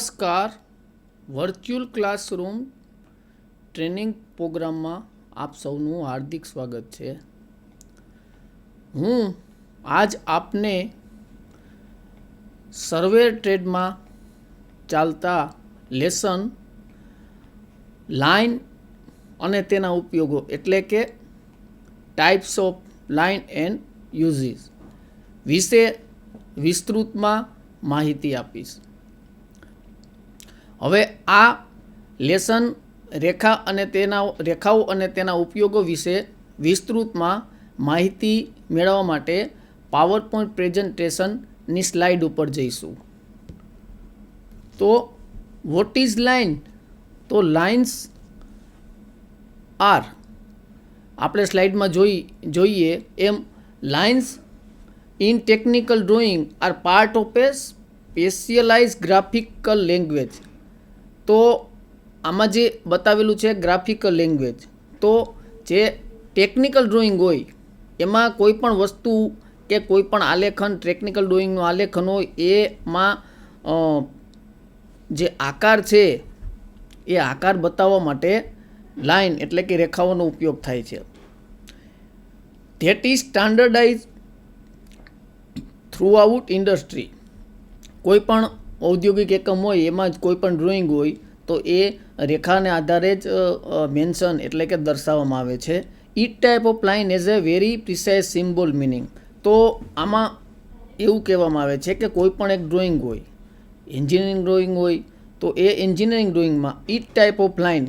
નમસ્કાર. Virtual classroom training પ્રોગ્રામમાં આપ સૌનું હાર્દિક સ્વાગત છે. હું આજ આપને સર્વે ટ્રેડમાં ચાલતા લેસન, લાઇન અને તેના ઉપયોગો એટલે કે types of line and uses વિશે વિસ્તૃતમાં માહિતી આપીશ. હવે આ લેસન રેખા અને તેના રેખાઓ અને તેના ઉપયોગો વિશે વિસ્તૃતમાં માહિતી મેળવવા માટે પાવરપોઈન્ટ પ્રેઝન્ટેશનની સ્લાઇડ ઉપર જઈશું. તો વોટ ઇઝ લાઇન તો લાઇન્સ આર આપણે સ્લાઇડમાં જોઈ, જોઈએ એમ lines in technical drawing are part of a specialize graphical language તો આમાં જે બતાવેલું છે ગ્રાફિકલ લેંગ્વેજ તો જે ટેકનિકલ ડ્રોઈંગ હોય, એમાં કોઈ પણ વસ્તુ કે કોઈ પણ આલેખન ટેકનિકલ ડ્રોઈંગનું આલેખન હોય, એમાં જે આકાર છે, એ આકાર બતાવવા માટે લાઈન એટલે કે રેખાઓનો ઉપયોગ થાય છે. That is standardize throughout industry કોઈ પણ ઔદ્યોગિક એકમ હોય, એમાં જ કોઈ પણ ડ્રોઈંગ હોય, તો એ રેખાને આધારે જ મેન્શન એટલે કે દર્શાવવામાં આવે છે. It type of line as a very precise symbol meaning તો આમાં એવું કહેવામાં આવે છે કે કોઈ પણ એક ડ્રોઈંગ હોય એન્જિનિયરિંગ ડ્રોઈંગ હોય, તો એ એન્જિનિયરિંગ ડ્રોઈંગમાં ઈટ ટાઈપ ઓફ લાઇન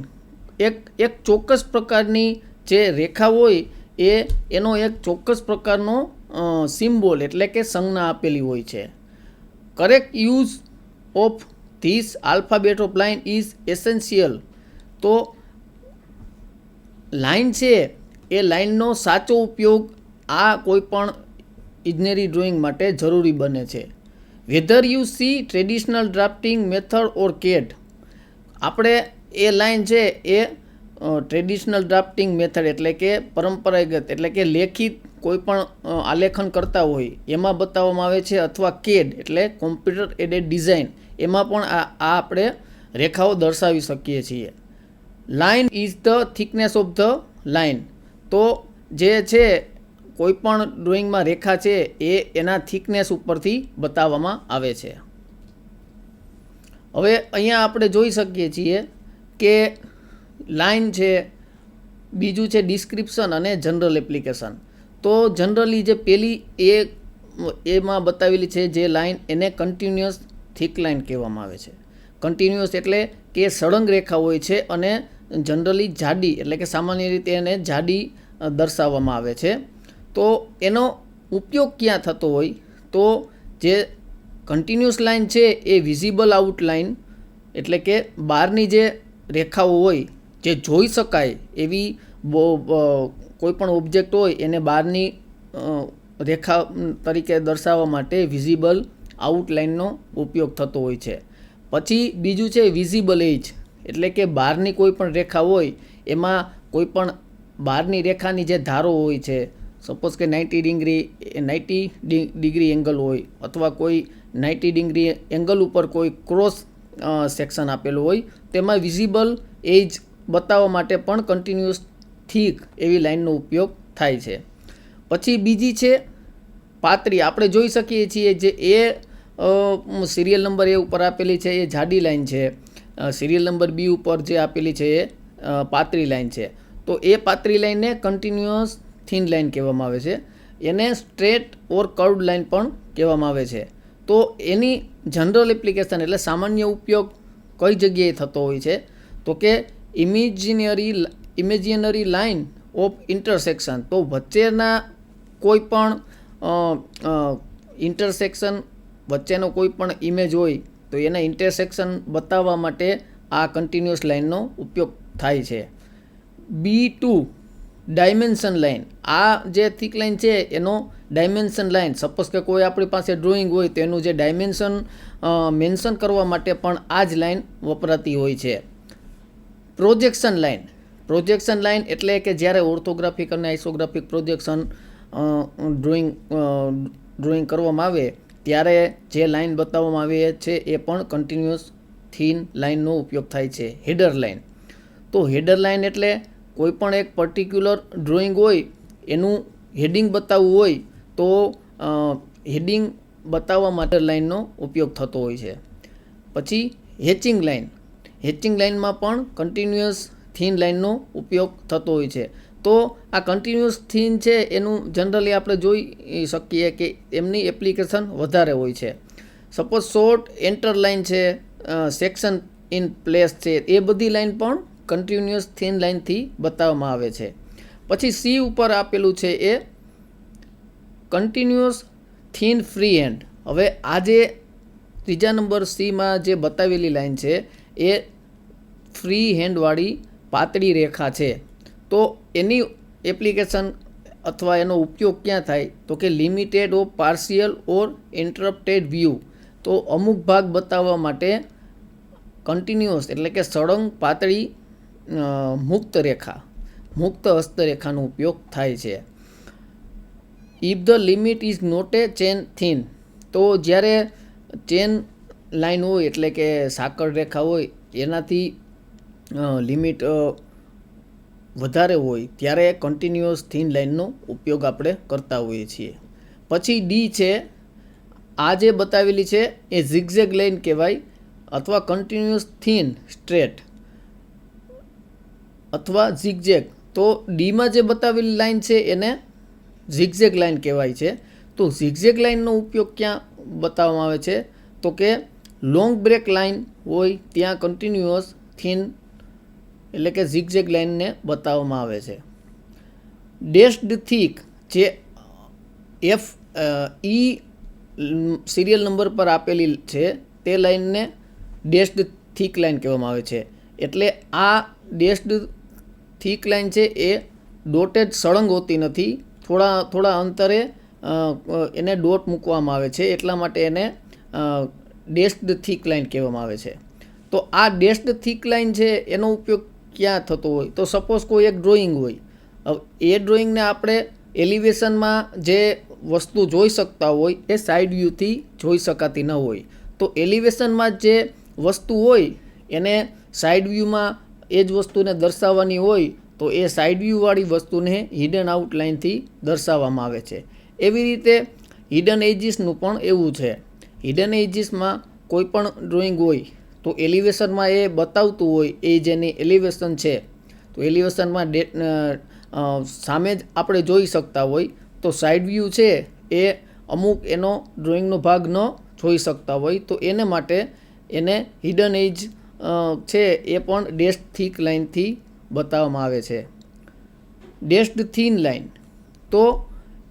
એક એક ચોક્કસ પ્રકારની જે રેખા હોય, એ, એનો એક ચોક્કસ પ્રકારનો સિમ્બોલ એટલે કે સંજ્ઞા આપેલી હોય છે. Correct use of this alphabet of line is essential. તો લાઇન છે એ લાઇનનો સાચો ઉપયોગ આ કોઈપણ ઇજનેરી ડ્રોઈંગ માટે જરૂરી બને છે. Whether you see traditional drafting method or CAD આપણે એ લાઇન છે એ ટ્રેડિશનલ ડ્રાફ્ટિંગ મેથડ એટલે કે પરંપરાગત એટલે કે લેખિત કોઈ પણ આલેખન કરતા હોય, એમાં બતાવવામાં આવે છે અથવા કેડ એટલે કોમ્પ્યુટર એડેડ ડિઝાઇન. એમાં પણ આ આ આપણે રેખાઓ દર્શાવી શકીએ છીએ. Line is the thickness of the line. તો જે છે કોઈ પણ ડ્રોઈંગમાં રેખા છે, એ એના થિકનેસ ઉપરથી બતાવવામાં આવે છે. હવે અહીંયા આપણે જોઈ શકીએ છીએ કે લાઇન છે, બીજું છે ડિસ્ક્રિપ્શન અને જનરલ એપ્લિકેશન. તો જનરલી જે પેલી એ, એમાં બતાવેલી છે જે લાઇન એને કન્ટિન્યુઅસ થીક લાઇન કહેવામાં આવે છે. કન્ટિન્યુઅસ એટલે કે સળંગ રેખા હોય છે અને જનરલી જાડી એટલે કે સામાન્ય રીતે એને જાડી દર્શાવવામાં આવે છે. તો એનો ઉપયોગ ક્યાં થતો હોય? તો જે કન્ટિન્યુઅસ લાઇન છે એ વિઝિબલ આઉટલાઇન એટલે કે બહારની જે રેખાઓ હોય જે જોઈ શકાય એવી બો- બ- કોઈ પણ ઓબ્જેક્ટ હોય, એને બહારની રેખા તરીકે દર્શાવવા માટે વિઝિબલ આઉટલાઇનનો ઉપયોગ થતો હોય છે. પછી બીજું છે વિઝિબલ એજ એટલે કે બહારની કોઈ પણ રેખા હોય, એમાં કોઈ પણ બહારની રેખાની જે ધારો હોય છે સપોઝ કે ninety degree ninety degree angle હોય, અથવા કોઈ નાઇન્ટી ડિગ્રી એંગલ ઉપર કોઈ ક્રોસ સેક્શન આપેલું હોય, તેમાં વિઝિબલ એજ બતાવવા માટે પણ કન્ટિન્યુઅસ થીક એવી લાઇનનો ઉપયોગ થાય છે. પછી બીજી છે પાતળી આપણે જોઈ શકીએ છીએ જે એ સિરિયલ નંબર એ ઉપર આપેલી છે, એ જાડી લાઇન છે. સિરિયલ નંબર બી ઉપર જે આપેલી છે એ પાતળી લાઈન છે. તો એ પાતળી લાઈનને કન્ટિન્યુઅસ થીન લાઈન કહેવામાં આવે છે. એને સ્ટ્રેટ ઓર કર્વડ લાઇન પણ કહેવામાં આવે છે. તો એની જનરલ એપ્લિકેશન એટલે સામાન્ય ઉપયોગ કઈ જગ્યાએ થતો હોય છે? તો કે imaginary imaginary line of intersection તો વચ્ચેના કોઈ પણ ઇન્ટરસેક્શન વચ્ચેનો કોઈ પણ ઇમેજ હોય, તો એના ઇન્ટરસેક્શન બતાવવા માટે આ કન્ટિન્યુઅસ લાઇનનો ઉપયોગ થાય છે. બી ટુ ડાયમેન્શન લાઇન આ જે થીક લાઇન છે, એનો ડાયમેન્શન લાઇન સપોઝ કે કોઈ આપણી પાસે ડ્રોઈંગ હોય, તો એનું જે ડાયમેન્શન મેન્શન કરવા માટે પણ આ જ લાઇન વપરાતી હોય છે. પ્રોજેક્શન લાઇન પ્રોજેક્શન લાઇન એટલે કે જ્યારે ઓર્થોગ્રાફિક અને આઇસોગ્રાફિક પ્રોજેક્શન ડ્રોઈંગ ડ્રોઈંગ કરવામાં આવે, ત્યારે જે લાઇન બતાવવામાં આવે છે એ પણ કન્ટિન્યુઅસ થીન લાઇનનો ઉપયોગ થાય છે હેડર લાઇન તો હેડર લાઇન એટલે કોઈ પણ એક પર્ટિક્યુલર ડ્રોઈંગ હોય, એનું હેડિંગ બતાવવું હોય, તો હેડિંગ બતાવવા માટે લાઇનનો ઉપયોગ થતો હોય છે. પછી હેચિંગ લાઇન હેચિંગ લાઇનમાં પણ કન્ટિન્યુઅસ થીન લાઇનનો ઉપયોગ થતો હોય છે. તો આ કન્ટિન્યુઅસ થીન છે, એનું જનરલી આપણે જોઈ શકીએ કે એમની એપ્લિકેશન વધારે હોય છે. સપોઝ શોર્ટ એન્ટર લાઇન છે સેક્શન ઇન પ્લેસ છે, એ બધી લાઇન પણ કન્ટિન્યુઅસ થીન લાઇનથી બતાવવામાં આવે છે. પછી સી ઉપર આપેલું છે એ કન્ટિન્યુઅસ થીન ફ્રી હેન્ડ હવે આ જે ત્રીજા નંબર સીમાં જે બતાવેલી લાઇન છે, એ ફ્રી હેન્ડવાળી પાતળી રેખા છે. તો એની એપ્લિકેશન અથવા એનો ઉપયોગ ક્યાં થાય? તો કે limited of partial or interrupted view. તો અમુક ભાગ બતાવવા માટે કન્ટિન્યુઅસ એટલે કે સળંગ, પાતળી મુક્ત રેખા, મુક્ત હસ્તરેખાનો ઉપયોગ થાય છે. If the limit is not a chain thin તો જ્યારે ચેન લાઈન હોય એટલે કે સાંકળ રેખા હોય, એનાથી લિમિટ વધારે હોય ત્યારે કન્ટિન્યુઅસ થીન લાઇનનો ઉપયોગ આપણે કરતા હોઈએ છીએ. પછી ડી છે, આ જે બતાવેલી છે એ ઝિગઝેગ લાઇન કહેવાય અથવા કન્ટિન્યુઅસ થીન સ્ટ્રેટ અથવા ઝિગઝેગ તો ડીમાં જે બતાવેલી લાઇન છે એને ઝિગઝેગ લાઇન કહેવાય છે. તો ઝિગઝેગ લાઇનનો ઉપયોગ ક્યાં બતાવવામાં આવે છે? તો કે લોંગ બ્રેક લાઇન હોય ત્યાં કન્ટિન્યુઅસ થીન એટલે કે ઝિગઝેગ લાઇનને બતાવવામાં આવે છે. ડેસ્ડ થીક જે એફ ઈ સિરિયલ નંબર પર આપેલી છે, તે લાઇનને ડેસ્ડ થીક લાઇન કહેવામાં આવે છે. એટલે આ ડેસ્ડ થીક લાઇન છે એ ડોટેડ સળંગ હોતી નથી. થોડા થોડા અંતરે એને ડોટ મૂકવામાં આવે છે. એટલા માટે એને ડેસ્ડ થીક લાઇન કહેવામાં આવે છે. તો આ ડેસ્ડ થીક લાઇન છે, એનો ઉપયોગ ક્યાં થતો હોય? તો સપોઝ કોઈ એક ડ્રોઈંગ હોય. એ ડ્રોઈંગને આપણે એલિવેશનમાં જે વસ્તુ જોઈ શકતા હોય, એ સાઈડ વ્યૂથી જોઈ શકાતી ન હોય. તો એલિવેશનમાં જે વસ્તુ હોય, એને સાઈડ વ્યૂમાં એ જ વસ્તુને દર્શાવવાની હોય, તો એ સાઈડ વ્યૂવાળી વસ્તુને હિડન આઉટલાઇનથી દર્શાવવામાં આવે છે. એવી રીતે હિડન એજીસનું પણ એવું છે. હિડન એજીસમાં કોઈ પણ ડ્રોઈંગ હોય તો એલિવેશનમાં એ બતાવતું હોય, એ જેની એલિવેશન છે, તો એલિવેશનમાં ડે સામે જ આપણે જોઈ શકતા હોય, તો સાઈડ વ્યૂ છે એ અમુક એનો ડ્રોઈંગનો ભાગ ન જોઈ શકતા હોય, તો એને માટે એને હિડન એજ છે એ પણ ડેસ્ટ થીક લાઇનથી બતાવવામાં આવે છે. ડેસ્ટ થીન લાઇન તો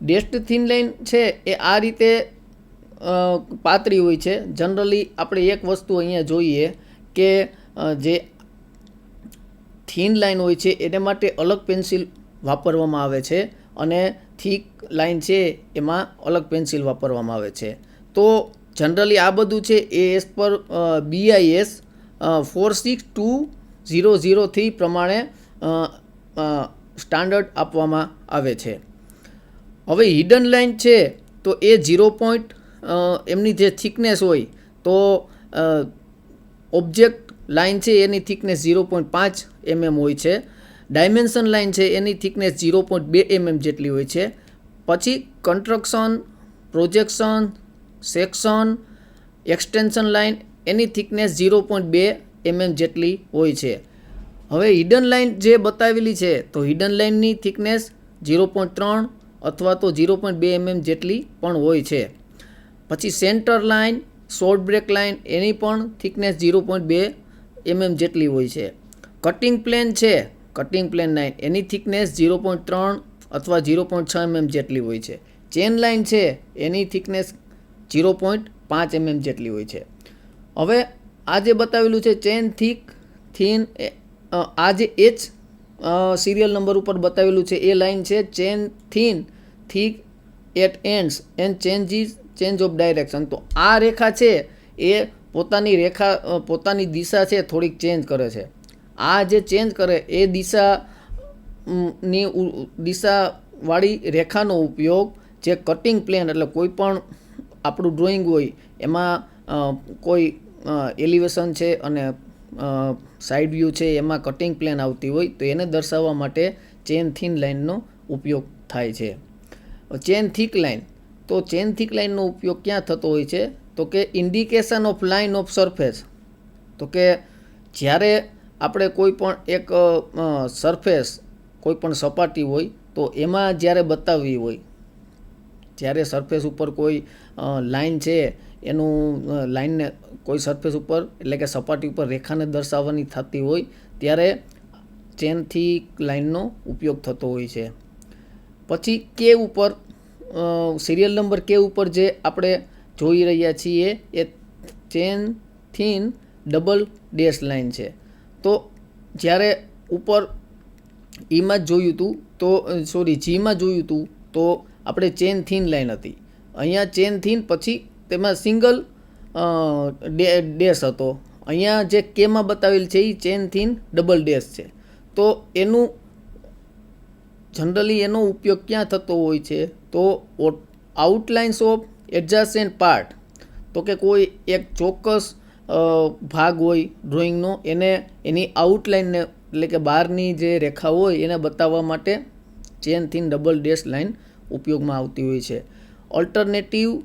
ડેસ્ટ થીન લાઇન છે એ આ રીતે પાતળી હોય છે. જનરલી આપણે એક વસ્તુ અહીંયા જોઈએ કે જે થીન લાઇન હોય છે, એને માટે અલગ પેન્સિલ વાપરવામાં આવે છે અને થીક લાઇન છે, એમાં અલગ પેન્સિલ વાપરવામાં આવે છે. તો જનરલી આ બધું છે એ as per BIS four six two zero zero three પ્રમાણે સ્ટાન્ડર્ડ આપવામાં આવે છે. હવે હિડન લાઇન છે, તો એ ઝીરો પોઈન્ટ એમની જે થિકનેસ હોય તો ઓબ્જેક્ટ લાઇન છે એની થિકનેસ ઝીરો પોઈન્ટ પાંચ એમએમ હોય છે. ડાયમેન્શન લાઇન છે એની થિકનેસ ઝીરો પોઈન્ટ બે એમએમ જેટલી હોય છે. પછી construction, projection, section, extension line એની થિકનેસ ઝીરો પોઈન્ટ બે એમએમ જેટલી હોય છે. હવે હિડન લાઇન જે બતાવેલી છે તો હિડન લાઇનની થિકનેસ ઝીરો પોઈન્ટ ત્રણ અથવા તો ઝીરો પોઈન્ટ બે એમએમ જેટલી પણ હોય છે. પછી centre line short break line એની પણ થિકનેસ ઝીરો પોઈન્ટ બે એમએમ જેટલી હોય છે. કટિંગ પ્લેન છે કટિંગ પ્લેન લાઇન એની થિકનેસ ઝીરો પોઈન્ટ ત્રણ અથવા ઝીરો પોઈન્ટ છ એમએમ જેટલી હોય છે. ચેન લાઇન છે, એની થિકનેસ ઝીરો પોઈન્ટ પાંચ એમએમ જેટલી હોય છે. હવે આ જે બતાવેલું છે ચેન થીક થીન આ જે એચ સિરિયલ નંબર ઉપર બતાવેલું છે, એ લાઇન છે chain thin thick at ends and changes change of direction તો આ રેખા છે, એ પોતાની રેખા પોતાની દિશા છે, થોડીક ચેન્જ કરે છે. આ જે ચેન્જ કરે, એ દિશા ની દિશાવાળી રેખાનો ઉપયોગ જે કટિંગ પ્લેન એટલે કોઈ પણ આપણું ડ્રોઈંગ હોય, એમાં કોઈ એલિવેશન છે અને સાઈડ વ્યૂ છે, એમાં કટિંગ પ્લેન આવતી હોય, તો એને દર્શાવવા માટે ચેન થીન લાઇનનો ઉપયોગ થાય છે. ચેન થીક લાઇન તો ચેન થીક લાઇનનો ઉપયોગ ક્યાં થતો હોય છે? તો કે indication of line of surface તો કે જ્યારે આપણે કોઈ પણ એક સરફેસ કોઈ પણ સપાટી હોય, તો એમાં જ્યારે બતાવવી હોય, જ્યારે સરફેસ ઉપર કોઈ લાઈન છે, એનું લાઇનને કોઈ સરફેસ ઉપર, એટલે કે સપાટી ઉપર રેખાને દર્શાવવાની થતી હોય, ત્યારે ચેનથી લાઇનનો ઉપયોગ થતો હોય છે. પછી કે ઉપર સિરિયલ નંબર કે ઉપર જે આપણે જોઈ રહ્યા છીએ એ chain thin double dash line છે. તો જ્યારે ઉપર ઈમાં જોયું હતું તો સોરી જીમાં જોયું હતું તો આપણે ચેન થીન લાઇન હતી. અહીંયા ચેન થીન પછી તેમાં સિંગલ ડેશ હતો. અહીંયા જે કેમાં બતાવેલ છે એ ચેન થીન ડબલ ડેશ છે. તો એનું જનરલી એનો ઉપયોગ ક્યાં થતો હોય છે? તો આઉટલાઇન્સ ઓફ એડજસ્ટન્ટ પાર્ટ તો કે કોઈ એક ચોક્કસ ભાગ હોય ડ્રોઈંગનો એને એની આઉટલાઇનને એટલે કે બહારની જે રેખા હોય એને બતાવવા માટે chain thin double dash line ઉપયોગમાં આવતી હોય છે. ઓલ્ટરનેટિવ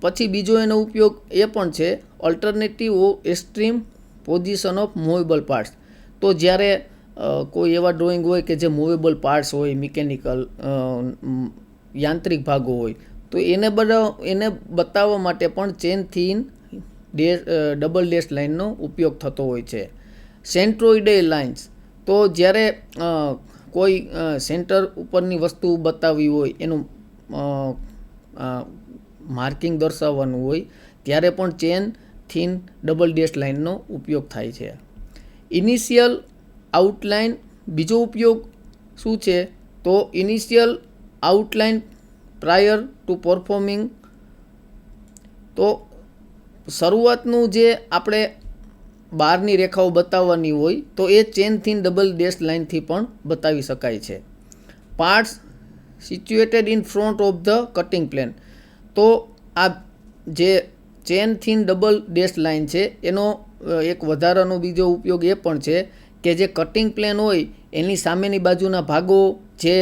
પછી બીજો એનો ઉપયોગ એ પણ છે alternative extreme position of movable parts તો જ્યારે કોઈ એવા ડ્રોઈંગ હોય કે જે મૂવેબલ પાર્ટ્સ હોય મિકેનિકલ યાંત્રિક ભાગો હોય. તો એને બધા, એને બતાવવા માટે પણ chain thin dash double dash લાઇનનો ઉપયોગ થતો હોય છે. સેન્ટ્રોઇડે લાઇન્સ તો જ્યારે કોઈ સેન્ટર ઉપરની વસ્તુ બતાવવી હોય, એનું માર્કિંગ દર્શાવવાનું હોય, ત્યારે પણ ચેન થીન ડબલ ડેશ લાઇનનો ઉપયોગ થાય છે. ઇનિશિયલ આઉટલાઇન બીજો ઉપયોગ શું છે? તો initial outline prior to performing તો શરૂઆતનું જે આપણે બહારની રેખાઓ બતાવવાની હોય, તો એ ચેન થીન ડબલ ડેશ લાઇનથી પણ બતાવી શકાય છે. Parts situated in front of the cutting plane તો આ જે chain thin double dash line છે, એનો એક વધારાનો બીજો ઉપયોગ એ પણ છે કે જે કટિંગ પ્લેન હોય, એની સામેની બાજુના ભાગો જે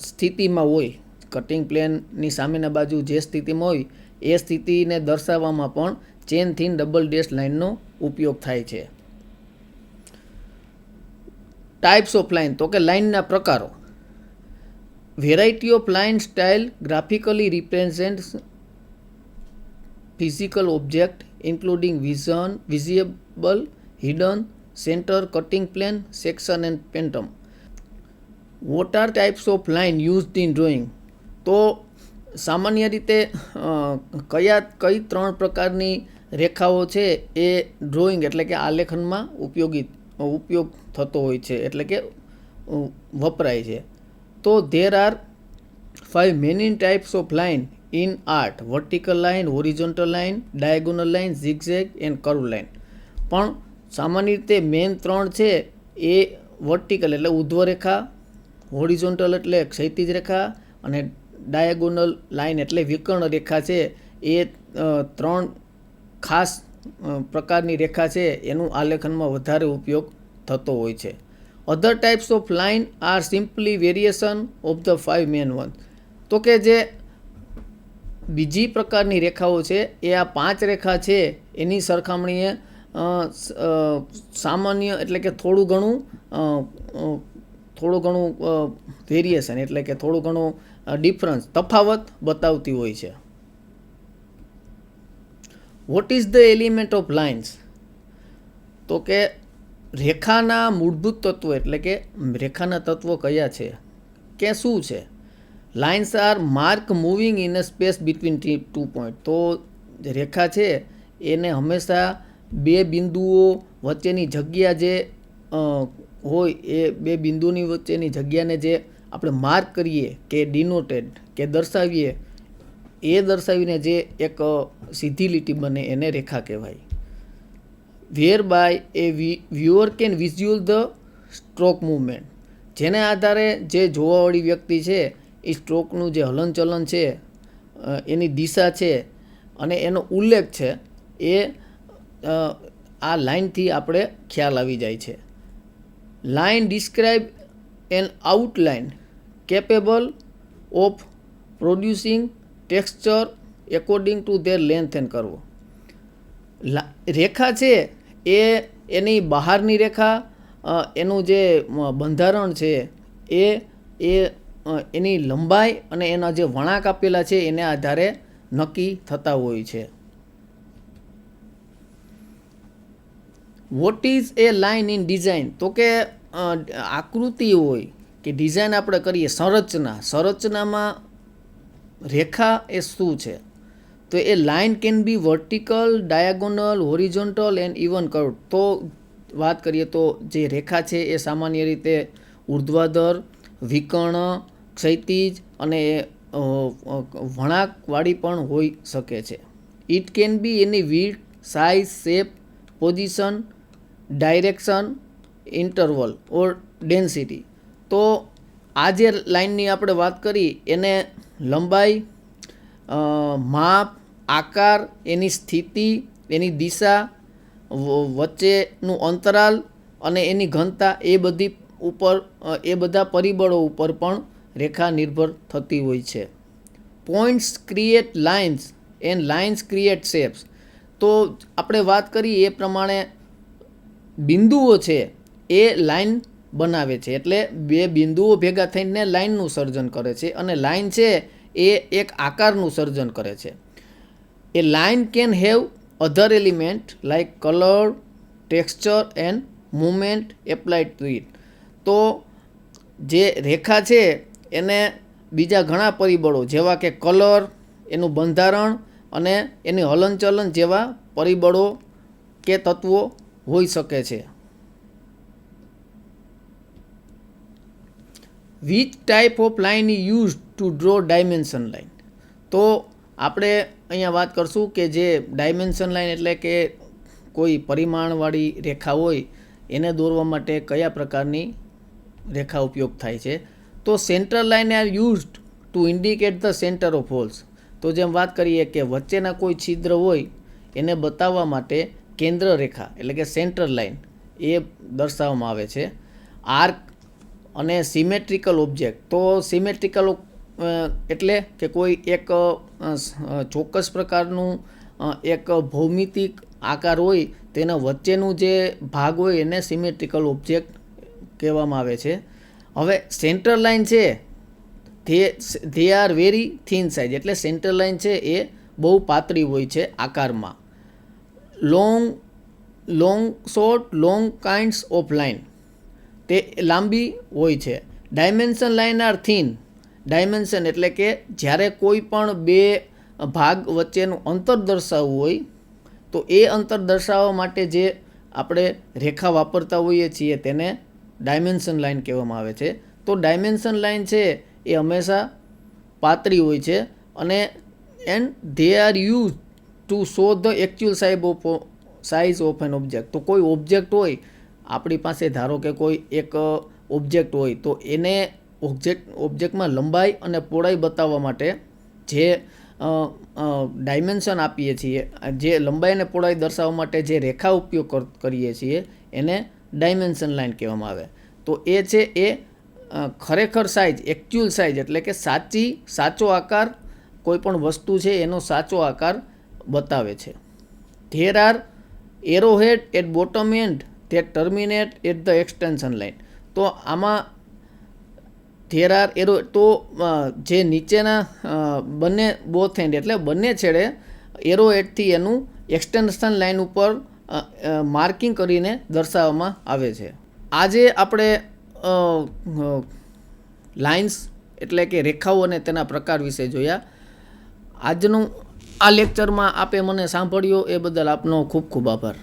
સ્થિતિમાં હોય કટિંગ પ્લેનની સામેના બાજુ જે સ્થિતિમાં હોય, એ સ્થિતિને દર્શાવવામાં પણ ચેન થીન ડબલ ડેશ લાઇનનો ઉપયોગ થાય છે. ટાઈપ્સ ઓફ લાઇન તો કે લાઇનના પ્રકારો. Variety of line style graphically represent physical object including vision visible hidden centre cutting plane section and phantom what are types of line used in drawing તો સામાન્ય રીતે કયા, કઈ ત્રણ પ્રકારની રેખાઓ છે એ ડ્રોઈંગ એટલે કે આલેખનમાં ઉપયોગી, ઉપયોગ થતો હોય છે, એટલે કે વપરાય છે. તો there are five many types of line in art vertical line horizontal line diagonal line zigzag and curve line પણ સામાન્ય રીતે મેન ત્રણ છે એ વર્ટિકલ એટલે ઉધ્વ રેખા હોરિઝોન્ટલ એટલે ક્ષૈતિજ રેખા અને ડાયાગોનલ લાઇન એટલે વિકર્ણ રેખા છે. એ ત્રણ ખાસ પ્રકારની રેખા છે. એનું આલેખનમાં વધારે ઉપયોગ થતો હોય છે. Other types of line are simply variation of the five main one તો કે જે બીજી પ્રકારની રેખાઓ છે, એ આ પાંચ રેખા છે. એની સરખામણીએ સામાન્ય એટલે કે થોડું ઘણું થોડું ઘણું વેરિએશન એટલે કે થોડું ઘણું ડિફરન્સ તફાવત બતાવતી હોય છે. What is the element of lines તો કે રેખાના મૂળભૂત તત્વો એટલે કે રેખાના તત્વો કયા છે? કે શું છે? Lines are mark moving in a space between two point તો રેખા છે, એને હંમેશા બે બિંદુઓ વચ્ચેની જગ્યા જે હોય એ બે બિંદુની વચ્ચેની જગ્યાને જે આપણે માર્ક કરીએ કે ડિનોટેડ કે દર્શાવીએ, એ દર્શાવીને જે એક સીધી લીટી બને એને રેખા કહેવાય. Whereby a viewer can visual the stroke movement જેને આધારે જે જોવાવાળી વ્યક્તિ છે, એ સ્ટ્રોકનું જે હલનચલન છે એની દિશા છે, અને એનો ઉલ્લેખ છે, એ આ લાઇનથી આપણે ખ્યાલ આવી જાય છે. Line describe an outline capable of producing texture according to their length and કરવો. રેખા છે એ એની બહારની રેખા એનું જે બંધારણ છે એ એ એની લંબાઈ અને એના જે વળાંક આપેલા છે એને આધારે નક્કી થતા હોય છે. What is a line in design તો કે આકૃતિ હોય કે ડિઝાઇન આપણે કરીએ સંરચના. સંરચનામાં રેખા એ શું છે? તો a line can be vertical diagonal horizontal and even curve તો વાત કરીએ તો જે રેખા છે એ સામાન્ય રીતે ઉર્ધ્વાધર, વિકર્ણ, ક્ષૈતિજ અને વળાંકવાળી પણ હોઈ શકે છે. It can be any weight size shape position direction, interval or density. તો આ જે લાઇનની આપણે વાત કરી, એને લંબાઈ માપ, આકાર, એની સ્થિતિ, એની દિશા વચ્ચેનું અંતરાલ અને એની ઘનતા એ બધી ઉપર એ બધા પરિબળો ઉપર પણ રેખા નિર્ભર થતી હોય છે. Points create lines and lines create shapes. તો આપણે વાત કરી એ પ્રમાણે બિંદુઓ છે એ લાઈન બનાવે છે. એટલે બે બિંદુઓ ભેગા થઈને લાઈનનું સર્જન કરે છે અને લાઈન છે એ એક આકારનું સર્જન કરે છે. A line can have other element like colour, texture and movement applied to it. તો જે રેખા છે એને બીજા ઘણા પરિબળો જેવા કે કલર, એનું બંધારણ અને એની હલનચલન જેવા પરિબળો કે તત્વો હોઈ શકે છે. Which type of line use to draw dimension line તો આપણે અહીંયા વાત કરશું કે જે ડાયમેન્શન લાઇન એટલે કે કોઈ પરિમાણવાળી રેખા હોય, એને દોરવા માટે કયા પ્રકારની રેખા ઉપયોગ થાય છે. તો centre line are use to indicate the centre of holes તો જેમ વાત કરીએ કે વચ્ચેના કોઈ છિદ્ર હોય, એને બતાવવા માટે કેન્દ્ર રેખા એટલે કે સેન્ટર લાઇન એ દર્શાવવામાં આવે છે. આર્ક અને સિમેટ્રિકલ ઓબ્જેક્ટ તો સિમેટ્રિકલ એટલે કે કોઈ એક ચોક્કસ પ્રકારનું એક ભૌમિતિક આકાર હોય તેના વચ્ચેનું જે ભાગ હોય એને સિમેટ્રિકલ ઓબ્જેક્ટ કહેવામાં આવે છે. હવે સેન્ટર લાઇન છે તે they are very thin size એટલે સેન્ટર લાઇન છે એ બહુ પાતળી હોય છે આકારમાં. Long long short long kinds of line તે લાંબી હોય છે. Dimension line are thin dimension એટલે કે જ્યારે કોઈ પણ બે ભાગ વચ્ચેનું અંતર દર્શાવવું હોય, તો એ અંતર દર્શાવવા માટે જે આપણે રેખા વાપરતા હોઈએ છીએ તેને ડાયમેન્શન લાઇન કહેવામાં આવે છે. તો ડાયમેન્શન લાઇન છે એ હંમેશા પાતળી હોય છે અને and they are use to show the actual size of size of an object તો કોઈ ઓબ્જેક્ટ હોય, આપણી પાસે ધારો કે કોઈ એક ઓબ્જેક્ટ હોય, તો એને ઓબ્જેક્ટ ઓબ્જેક્ટમાં લંબાઈ અને પહોળાઈ બતાવવા માટે જે ડાયમેન્શન આપીએ છીએ, જે લંબાઈ અને પહોળાઈ દર્શાવવા માટે જે રેખા ઉપયોગ કર- કરીએ છીએ, એને ડાયમેન્શન લાઇન કહેવામાં આવે. તો એ છે એ ખરેખર સાઇઝ એકચ્યુઅલ સાઇઝ એટલે કે સાચી, સાચો આકાર, કોઈ પણ વસ્તુ છે એનો સાચો આકાર બતાવે છે. There are arrowhead at bottom end તે terminate at the extension line તો આમાં ધેર આર એરો તો જે નીચેના બંને બોથ એન્ડ એટલે બંને છેડે એરો એટથી એનું એક્સટેન્શન લાઇન ઉપર માર્કિંગ કરીને દર્શાવવામાં આવે છે. આજે આપણે લાઇન્સ એટલે કે રેખાઓ અને તેના પ્રકાર વિશે જોયા. આજનું આ લેક્ચરમાં આપે મને સાંભળ્યો એ બદલ આપનો ખૂબ ખૂબ આભાર.